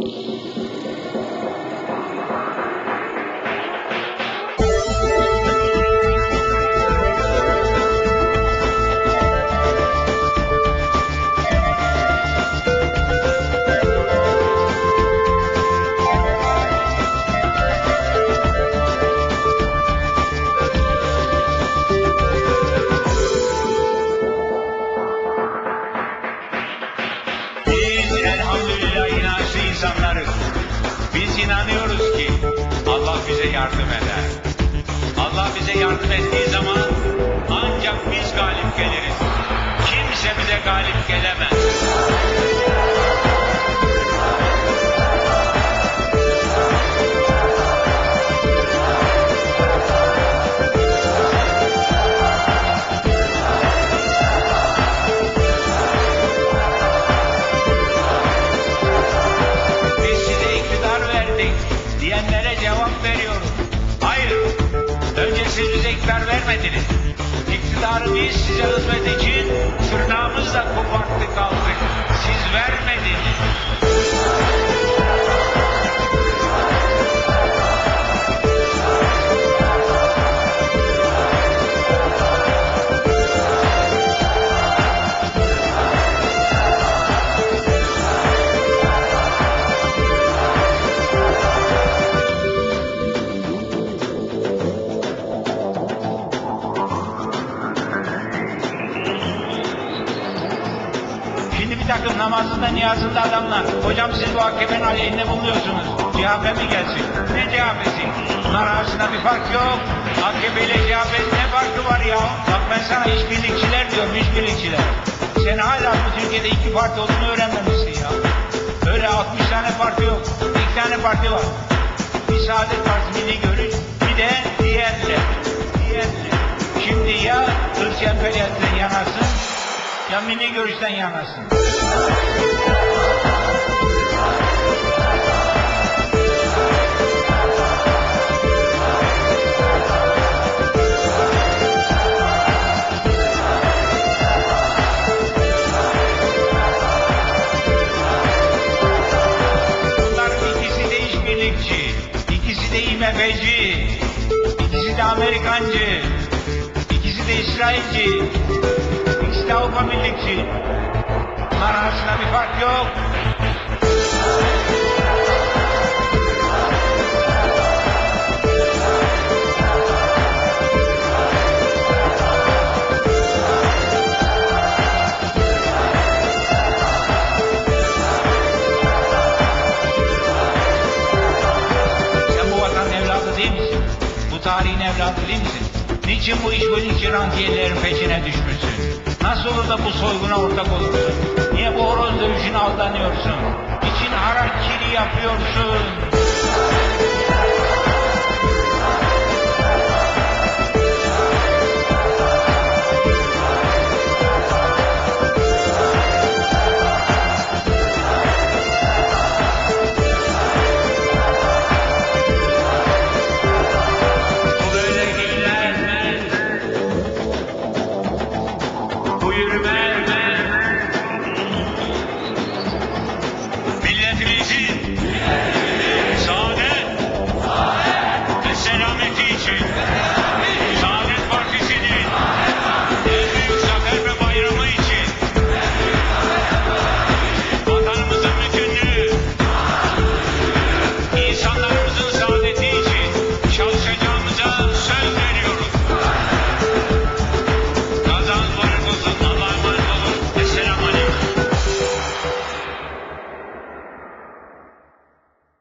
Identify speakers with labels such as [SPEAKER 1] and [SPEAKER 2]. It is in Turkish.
[SPEAKER 1] Biz yardım eder. Allah bize yardım ettiği zaman ancak biz galip geliriz. Kimse bize galip gelemez. İktidar vermediniz. İktidarı biz size hizmet için tırnağımızla koparttık aldık. Siz vermediniz. Takım namazında niyazında adamlar. Hocam siz bu AKP'nin aleyhinde buluyorsunuz. CHP mi gelsin? Ne CHP'si? Bunlar arasında bir fark yok. AKP ile CHP'nin ne farkı var ya? Bak ben sana işbirlikçiler diyorum, işbirlikçiler. Sen hala bu Türkiye'de iki parti olduğunu öğrenmemişsin ya. Öyle 60 tane parti yok. İki tane parti var. Bir Saadet Partisi Milli Görüş, bir de diğerler. Diğerler. Şimdi ya ırkçı emperyalistten yanasın, ya milli görüşten yanasın. IMF'ci, ikisi de Amerikancı, ikisi de İsrailci, de Avrupa. Bunların arasında bir fark yok. Tarihin evladı değil misin? Niçin bu işbirlikçi rantiyelerin peşine düşmüşsün? Nasıl olur da bu soyguna ortak olursun? Niye bu horoz dövüşüne aldanıyorsun? Niçin harakiri yapıyorsun? Brasil.